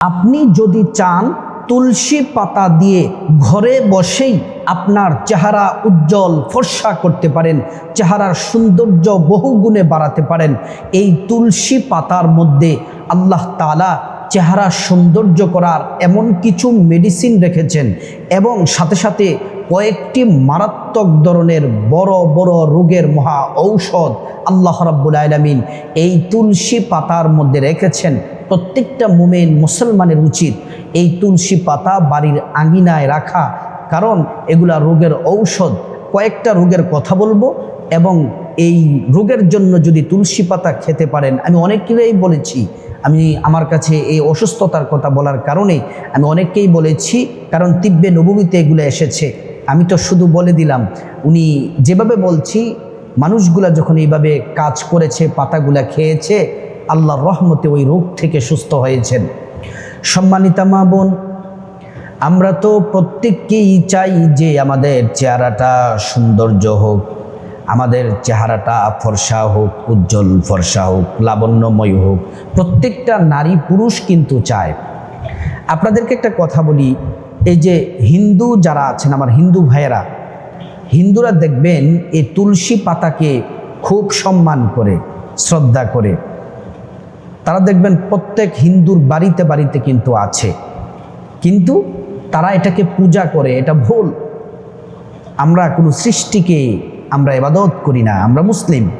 আপনি যদি চান তুলসী পাতা দিয়ে ঘরে বসেই আপনার চেহারা উজ্জ্বল, ফর্সা করতে পারেন, চেহারার সৌন্দর্য বহুগুণে বাড়াতে পারেন, এই তুলসী পাতার মধ্যে আল্লাহ তালা চেহারা সৌন্দর্য করার এমন কিছু মেডিসিন রেখেছেন এবং সাথে সাথে কয়েকটি মারাত্মক ধরনের বড় বড় রোগের মহা ঔষধ আল্লাহ রাব্বুল আলমিন এই তুলসী পাতার মধ্যে রেখেছেন। প্রত্যেকটা মুমেন মুসলমানের উচিত এই তুলসী পাতা বাড়ির আঙিনায় রাখা। কারণ এগুলা রোগের ঔষধ। কয়েকটা রোগের কথা বলব এবং এই রোগের জন্য যদি তুলসী পাতা খেতে পারেন, আমি অনেকেই বলেছি, আমি আমার কাছে এই অসুস্থতার কথা বলার কারণে আমি অনেককেই বলেছি, কারণ তিব্বে নবমীতে এগুলো এসেছে। আমি তো শুধু বলে দিলাম, উনি যেভাবে বলছি, মানুষগুলা যখন এইভাবে কাজ করেছে, পাতাগুলা খেয়েছে আল্লাহর রহমতে ওই রোগ থেকে সুস্থ হয়েছেন। সম্মানিতা মা বোন, আমরা তো প্রত্যেককেই চাই যে আমাদের চেহারাটা সৌন্দর্য হোক, আমাদের চেহারাটা ফর্সা হোক, উজ্জ্বল ফর্সা হোক, লাবণ্যময় হোক, প্রত্যেকটা নারী পুরুষ কিন্তু চায়। আপনাদেরকে একটা কথা বলি, এই যে হিন্দু যারা আছেন, আমার হিন্দু ভাইয়েরা, হিন্দুরা দেখবেন এই তুলসী পাতাকে খুব সম্মান করে, শ্রদ্ধা করে। তারা দেখবেন প্রত্যেক হিন্দুর বাড়িতে বাড়িতে কিন্তু আছে। কিন্তু তারা এটাকে পূজা করে, এটা ভুল। আমরা কোনো সৃষ্টিকে আমরা এবাদত করি না, আমরা মুসলিম।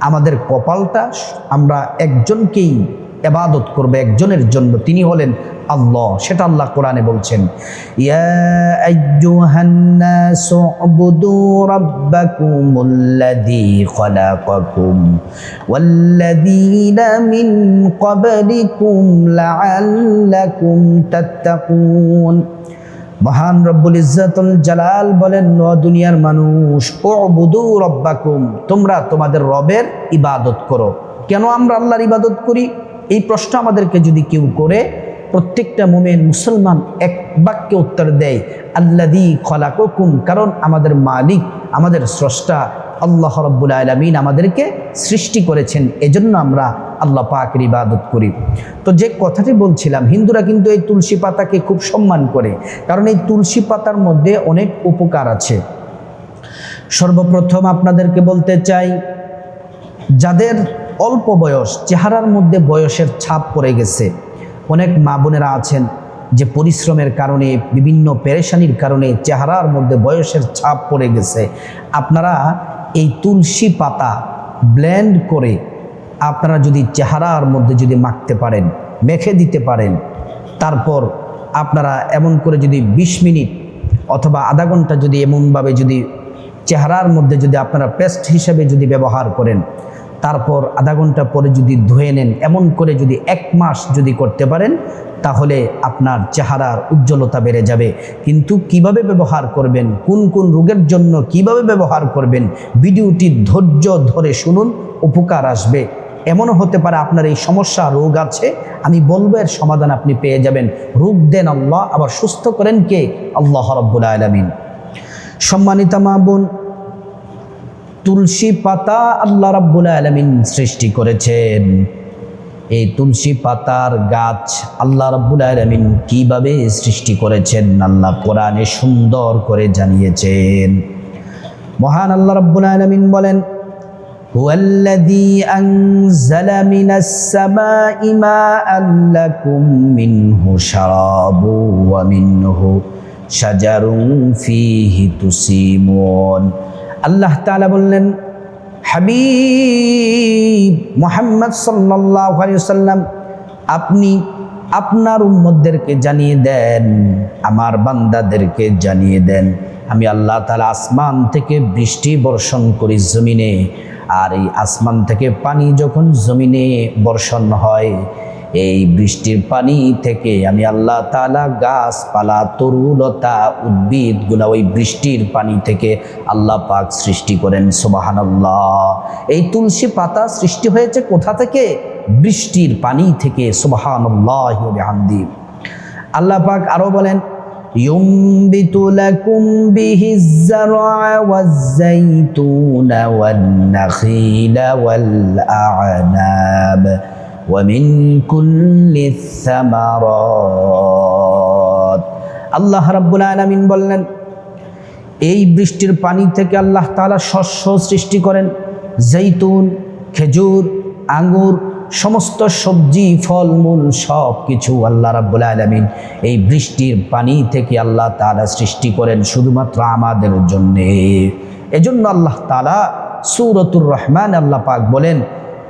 আমাদের কপালটা, আমরা একজনকেই এবাদত করবে, একজনের জন্য। তিনি হলেন আল্লাহ, সেটা আল্লাহ কোরআনে বলছেন। মহান রব্বুল ইজ্জাতুল জালাল বলেন ন দুনিয়ার মানুষ ও বুধু রব্বাকুম, তোমরা তোমাদের রবের ইবাদত করো। কেন আমরা আল্লাহর ইবাদত করি? এই প্রশ্ন আমাদেরকে যদি কেউ করে প্রত্যেকটা মোমেন মুসলমান এক বাক্যে উত্তর দেয় আল্লাদি খলাকুম কারণ আমাদের মালিক, আমাদের স্রষ্টা আল্লাহ রব্বুল আলমিন আমাদেরকে সৃষ্টি করেছেন। এজন্য আমরা আল্লাহ পাকের ইবাদত করি। তো যে কথাটি বলছিলাম, হিন্দুরা কিন্তু এই তুলসী পাতাকে খুব সম্মান করে, কারণ এই তুলসী পাতার মধ্যে অনেক উপকার আছে। সর্বপ্রথম আপনাদেরকে বলতে চাই, যাদের অল্প বয়স, চেহারার মধ্যে বয়সের ছাপ পড়ে গেছে অনেক মা বোনেরা আছেন যে পরিশ্রমের কারণে, বিভিন্ন পেরেশানির কারণে চেহারার মধ্যে বয়সের ছাপ পড়ে গেছে। আপনারা এই তুলসী পাতা ব্লেন্ড করে আপনারা যদি চেহারার মধ্যে যদি মাখতে পারেন, মেখে দিতে পারেন, তারপর আপনারা এমন করে যদি ২০ মিনিট অথবা আধা ঘণ্টা যদি এমনভাবে যদি চেহারার মধ্যে যদি আপনারা পেস্ট হিসেবে যদি ব্যবহার করেন তারপর আধা ঘণ্টা পরে যদি ধুয়ে নেন, এমন করে যদি এক মাস যদি করতে পারেন, তাহলে আপনার চেহারার উজ্জ্বলতা বেড়ে যাবে। কিন্তু কীভাবে ব্যবহার করবেন, কোন কোন রোগের জন্য কীভাবে ব্যবহার করবেন, ভিডিওটি ধৈর্য ধরে শুনুন, উপকার আসবে। এমনও হতে পারে আপনার এই সমস্যা রোগ আছে, আমি বলব এর সমাধান আপনি পেয়ে যাবেন। রোগ দেন আল্লাহ, আবার সুস্থ করেন কে? আল্লাহ রব্বুল আলমিন। সম্মানিতা মা বোন তুলসী পাতা আল্লাহ রাব্বুল আলমিন সৃষ্টি করেছেন। এই তুলসী পাতার গাছ আল্লাহ রাব্বুল আলমিন কীভাবে সৃষ্টি করেছেন আল্লাহ কোরআনে সুন্দর করে জানিয়েছেন। মহান আল্লাহ রাব্বুল আলমিন বলেন, হুয়াল্লাযী আনজালা মিনাস সামাঈ মাআন লাকুম মিনহু শারাবু ওয়া মিনহু শাজারুন ফীহি তুসিমুন। আল্লাহ তাআলা বললেন, হাবিব মোহাম্মদ আলাইহি সাল্লাম আপনি আপনার উম্মতদেরকে জানিয়ে দেন, আমার বান্দাদেরকে জানিয়ে দেন। আমি আল্লাহ তালা আসমান থেকে বৃষ্টি বর্ষণ করি জমিনে, আর এই আসমান থেকে পানি যখন জমিনে বর্ষণ হয় এই বৃষ্টির পানি থেকে আমি আল্লাহ তালা গাছপালা তরুলতা উদ্ভিদগুলা ওই বৃষ্টির পানি থেকে আল্লাহ পাক সৃষ্টি করেন সুবাহান্লাহ এই তুলসী পাতা সৃষ্টি হয়েছে কোথা থেকে বৃষ্টির পানি থেকে সুবাহান্লাহান্দি আল্লাহ পাক আরও বলেন ينبت لكم به الزرع والزيتون والنخيل والأعناب ومن كل الثمرات আল্লাহ রাব্বুল আলামিন বললেন এই বৃষ্টির পানি থেকে আল্লাহ তাআলা শস্য সৃষ্টি করেন জৈতুন খেজুর আঙ্গুর সমস্ত সবজি ফলমূল সব কিছু আল্লাহ রাব্বুল আলামিন এই বৃষ্টির পানি থেকে আল্লাহ তাআলা সৃষ্টি করেন শুধুমাত্র আমাদের জন্যে এজন্য আল্লাহ তাআলা সূরাতুর রহমান আল্লাহ পাক বলেন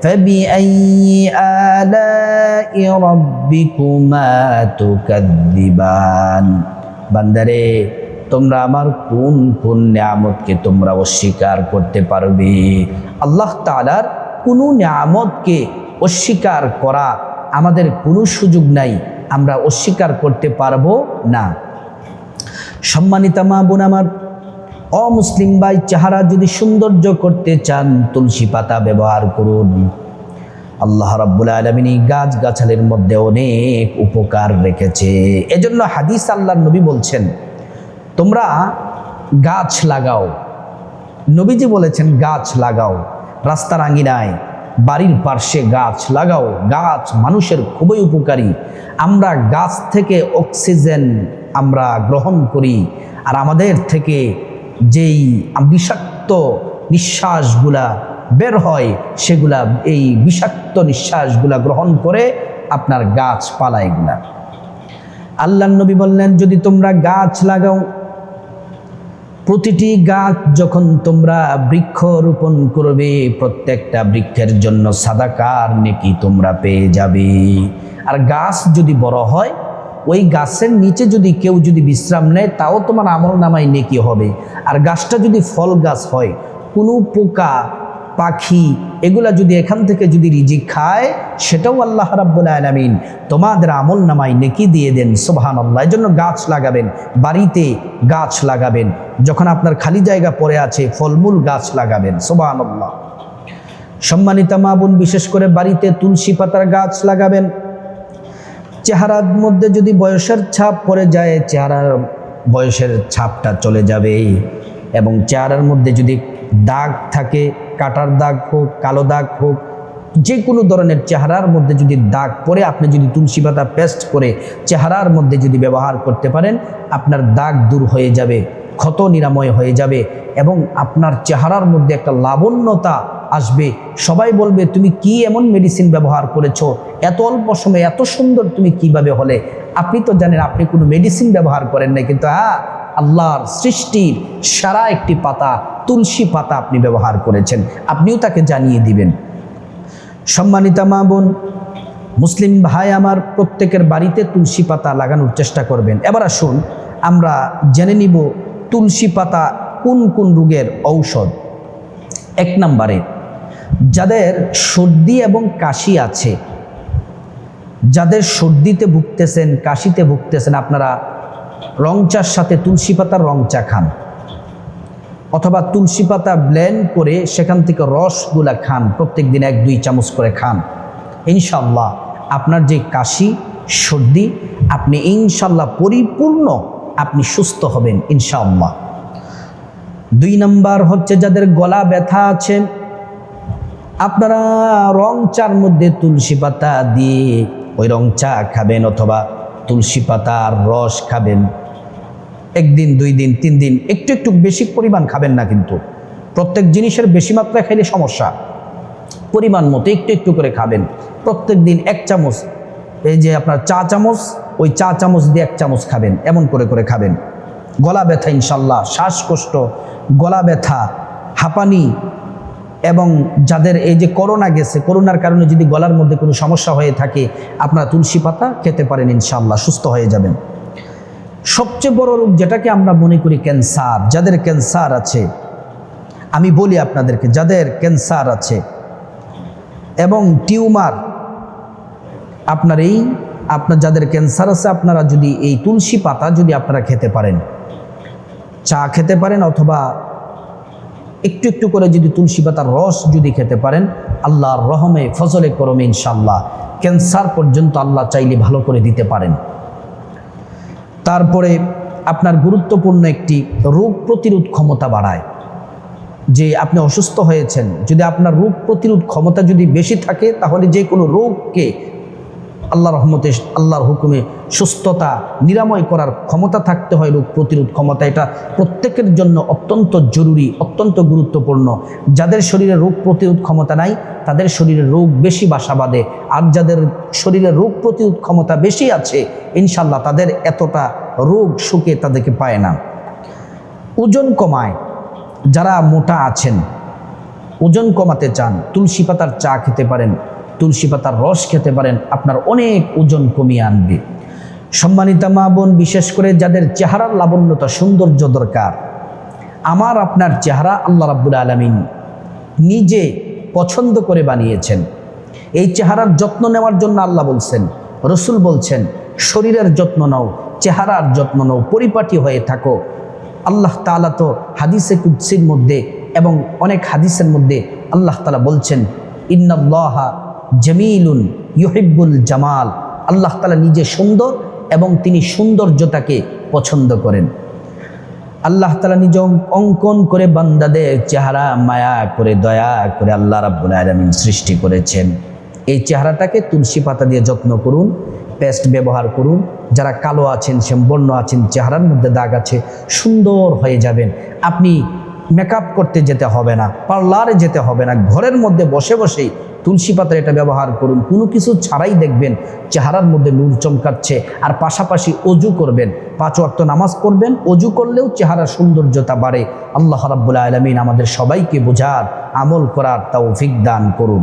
فبأي آلاء ربكما تكذبان বান্দারে তোমরা আমার কোন কোন নিয়ামতকে তোমরা অস্বীকার করতে পারবে আল্লাহ তাআলার কোনো নিয়ামতকে অস্বীকার করা আমাদের কোনো সুযোগ নাই আমরা অস্বীকার করতে পারবো না সম্মানিতা মা বোন আমার অমুসলিম ভাই চেহারা যদি সৌন্দর্য করতে চান, তুলসী পাতা ব্যবহার করুন। আল্লাহ রাব্বুল আলমিন গাছ গাছালের মধ্যে অনেক উপকার রেখেছে। এজন্য হাদিস আল্লাহ নবী বলছেন, তোমরা গাছ লাগাও। নবীজি বলেছেন, গাছ লাগাও। রাস্তার আঙিনায় বাড়ির পার্শ্বে গাছ লাগাও। গাছ মানুষের খুবই উপকারী। আমরা গাছ থেকে অক্সিজেন আমরা গ্রহণ করি। আর আমাদের থেকে যেই বিষাক্ত নিঃশ্বাসগুলা বের হয়, সেগুলা, এই বিষাক্ত নিঃশ্বাসগুলা গ্রহণ করে আপনার গাছপালা এগুলা আল্লাহ নবী বললেন, যদি তোমরা গাছ লাগাও, প্রতিটি গাছ যখন তোমরা বৃক্ষ রোপণ করবে, প্রত্যেকটা বৃক্ষের জন্য সাদাকার নেকি তোমরা পেয়ে যাবে। আর গাছ যদি বড় হয় ওই গাছের নিচে যদি কেউ যদি বিশ্রাম নেয়, তাও তোমার আমল নামায় নেকি হবে। আর গাছটা যদি ফল গাছ হয়, কোনো পোকা, পাখি, এগুলা যদি এখান থেকে যদি রিজিক খায়, সেটাও আল্লাহ রাব্বুল আলামিন তোমাদের আমল নামায় নেকি দিয়ে দেন সোহান আল্লাহ এই জন্য গাছ লাগাবেন, বাড়িতে গাছ লাগাবেন, যখন আপনার খালি জায়গা পড়ে আছে, ফলমূল গাছ লাগাবেন সোহান আল্লাহ সম্মানিতা মা বোন, বিশেষ করে বাড়িতে তুলসী পাতার গাছ লাগাবেন চেহারার মধ্যে যদি বয়সের ছাপ পড়ে যায়, চেহারার বয়সের ছাপটা চলে যাবে এবং চেহারার মধ্যে যদি দাগ থাকে, কাটার দাগ হোক, কালো দাগ হোক যে কোনো ধরনের চেহারার মধ্যে যদি দাগ পরে আপনি যদি তুলসী পাতা পেস্ট করে চেহারার মধ্যে যদি ব্যবহার করতে পারেন, আপনার দাগ দূর হয়ে যাবে। ক্ষত নিরাময় হয়ে যাবে এবং আপনার চেহারার মধ্যে একটা লাবণ্যতা আসবে। সবাই বলবে, তুমি কি এমন মেডিসিন ব্যবহার করেছ? এত অল্প সময়ে এত সুন্দর তুমি কীভাবে হলে? আপনি তো জানেন, আপনি কোনো মেডিসিন ব্যবহার করেন না কিন্তু হ্যাঁ আল্লাহর সৃষ্টির সারা একটি পাতা, তুলসী পাতা আপনি ব্যবহার করেছেন। আপনিও তাকে জানিয়ে দিবেন। সম্মানিতা মা বোন, মুসলিম ভাই আমার প্রত্যেকের বাড়িতে তুলসী পাতা লাগানোর চেষ্টা করবেন। এবার আসুন, আমরা জেনে নিব তুলসী পাতা কোন কোন রোগের ঔষধ? এক নম্বরে, যাদের সর্দি এবং কাশি আছে, যাদের সর্দিতে ভুগতেছেন, কাশিতে ভুগতেছেন, আপনারা রং চার সাথে তুলসী পাতার রং চা খান। অথবা তুলসী পাতা ব্লেন্ড করে সেখান থেকে রসগুলা খান প্রত্যেক দিন এক, দুই চামচ করে খান। ইনশাল্লাহ আপনার যে কাশি, সর্দি, আপনি ইনশাল্লাহ পরিপূর্ণ আপনি সুস্থ হবেন, ইনশাআল্লাহ। দুই নাম্বার হচ্ছে যাদের গলা ব্যথা আছে, আপনারা রং চার মধ্যে তুলসী পাতা দিয়ে ওই রং চা খাবেন অথবা তুলসী পাতার রস খাবেন। একদিন, দুই দিন, তিন দিন, একটু একটু বেশি পরিমাণ খাবেন না কিন্তু। প্রত্যেক জিনিসের বেশি মাত্রায় খাইলে সমস্যা। পরিমাণ মতো একটু একটু করে খাবেন। প্রত্যেক দিন এক চামচ এই যে আপনার চা চামচ, ওই চা চামচ দিয়ে এক চামচ খাবেন, এমন করে করে খাবেন। গলা ব্যথা ইনশাল্লাহ, শ্বাসকষ্ট, গলা ব্যথা, হাঁপানি, এবং যাদের এই যে করোনা গেছে, করোনার কারণে যদি গলার মধ্যে কোনো সমস্যা হয়ে থাকে, আপনারা তুলসী পাতা খেতে পারেন ইনশাল্লাহ, সুস্থ হয়ে যাবেন। সবচেয়ে বড় রোগ যেটাকে আমরা মনে করি ক্যান্সার, যাদের ক্যান্সার আছে, আমি বলি আপনাদেরকে, যাদের ক্যান্সার আছে, এবং টিউমার আপনার এই, আপনার যাদের ক্যান্সার আছে, আপনারা যদি এই তুলসী পাতা যদি আপনারা খেতে পারেন, চা খেতে পারেন অথবা একটু একটু করে যদি তুলসী পাতার রস যদি খেতে পারেন, আল্লাহর রহমে, ফজলে করমে ইনশাল্লাহ ক্যান্সার পর্যন্ত আল্লাহ চাইলে ভালো করে দিতে পারেন। তারপরে আপনার গুরুত্বপূর্ণ একটি রোগ প্রতিরোধ ক্ষমতা বাড়ায়। যে আপনি অসুস্থ হয়েছেন, যদি আপনার রোগ প্রতিরোধ ক্ষমতা যদি বেশি থাকে, তাহলে যে কোনো রোগকে আল্লাহ রহমতে, আল্লাহর হুকুমে সুস্থতা, নিরাময় করার ক্ষমতা থাকতে হয় রোগ প্রতিরোধ ক্ষমতা। এটা প্রত্যেকের জন্য অত্যন্ত জরুরি, অত্যন্ত গুরুত্বপূর্ণ। যাদের শরীরে রোগ প্রতিরোধ ক্ষমতা নাই, তাদের শরীরে রোগ বেশি বাসা বাঁধে। আর যাদের শরীরে রোগ প্রতিরোধ ক্ষমতা বেশি আছে ইনশাল্লাহ তাদের এতটা রোগ সুখে তাদেরকে পায় না। ওজন কমায়, যারা মোটা আছেন, ওজন কমাতে চান, তুলসী পাতার চা খেতে পারেন তুলসী পাতার রস খেতে পারেন, আপনার অনেক ওজন কমিয়ে আনবে। সম্মানিতা মা বোন, বিশেষ করে যাদের চেহারার লাবণ্যতা সৌন্দর্য দরকার, আমার আপনার চেহারা আল্লাহ রাব্বুল আলমিন নিজে পছন্দ করে বানিয়েছেন। এই চেহারার যত্ন নেওয়ার জন্য আল্লাহ বলছেন, রসুল বলছেন, শরীরের যত্ন নাও, চেহারার যত্ন নাও, পরিপাটি হয়ে থাকো। আল্লাহ তালা তো হাদিসে কুৎসির মধ্যে এবং অনেক হাদিসের মধ্যে আল্লাহ তালা বলছেন, ইন্নাল্লাহা জামিলুন ইউহিব্বুল জামাল। আল্লাহ তালা নিজে সুন্দর এবং তিনি সৌন্দর্যতাকে পছন্দ করেন। আল্লাহ তালা নিজ অঙ্কন করে বান্দাদের চেহারা মায়া করে, দয়া করে আল্লাহ রাব্বুল আলমিন সৃষ্টি করেছেন। এই চেহারাটাকে তুলসী পাতা দিয়ে যত্ন করুন, পেস্ট ব্যবহার করুন। যারা কালো আছেন সে শ্যামবর্ণ আছেন, চেহারার মধ্যে দাগ আছে, সুন্দর হয়ে যাবেন। আপনি মেকআপ করতে যেতে হবে না পার্লারে যেতে হবে না, ঘরের মধ্যে বসে বসেই তুলসী পাতা এটা ব্যবহার করুন। কোনো কিছু ছাড়াই দেখবেন, চেহারার মধ্যে নূর চমকাচ্ছে আর পাশাপাশি অজু করবেন। পাঁচ ওয়াক্ত নামাজ পড়বেন, অজু করলেও চেহারার সৌন্দর্যতা বাড়ে। আল্লাহ রাব্বুল আলমিন আমাদের সবাইকে বোঝার, আমল করার তৌফিক দান করুন।